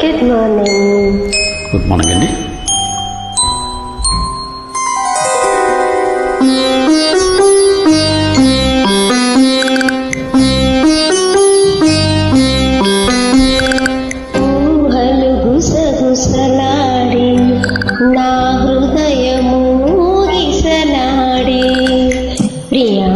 Good morning good morning అండి నా హృదయము ఊగిసలాడి ప్రియా.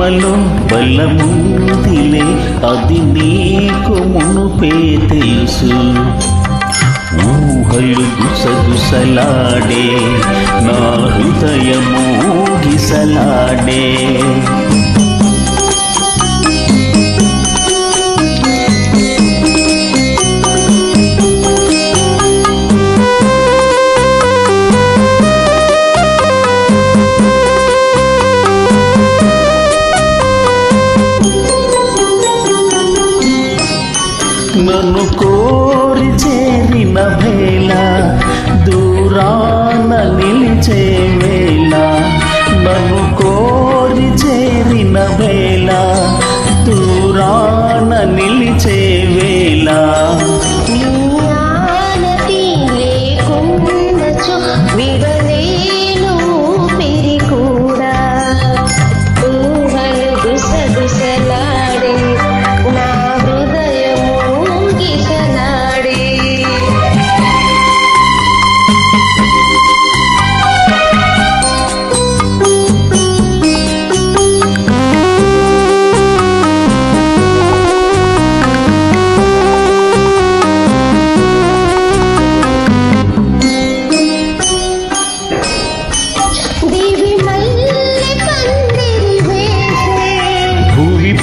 ప్రేమలో బలముందిలే అది నీకు మునుపే తెలుసు. ఊహలు గుసగుసలాడే నా హృదయము గిసలాడే. నన్ను కోరి చేరిన వేళ దూరాన నిలిచే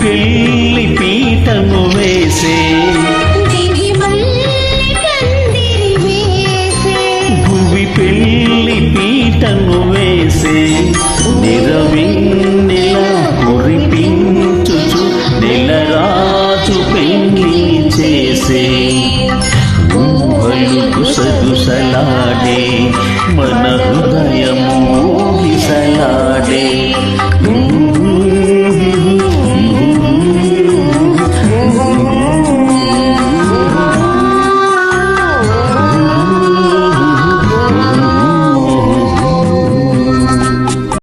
పెళ్ళి పీఠము వేసే. భువి పెళ్ళి పీఠము వేసే. నిరవిన్నెల కురిపించుచు నెలరాజు పెళ్ళి చేసే. గువ్వలు గుసగుసలాడే మన